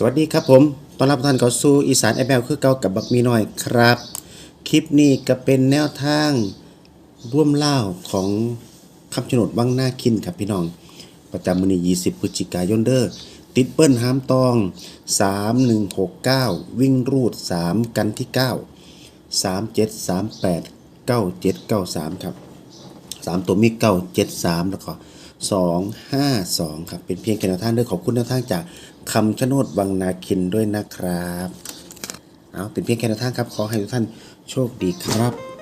สวัสดีครับผม ต้อนรับท่านเข้าสู่อีสานแอแบลคือเก่ากับบักมีน้อยครับ คลิปนี้ก็เป็นแนวทางร่วมเล่าของคำชะโนดวังหน้าคินครับพี่น้อง ประจำมือนี้20พฤศจิกายนเด้อ ติดเปิ้ลห้ามตอง 3169 วิ่งรูด 3 กันที่ 9 3738 9793 ครับสามตัวมีเก้าเจ็ดสามแล้วก็ สองห้าสองครับ เป็นเพียงแค่แนวทางด้วยขอบคุณแนวทางจากคำชะโนดวังนาคินด้วยนะครับ เอาเป็นเพียงแค่แนวทางครับ ขอให้ทุกท่านโชคดีครับ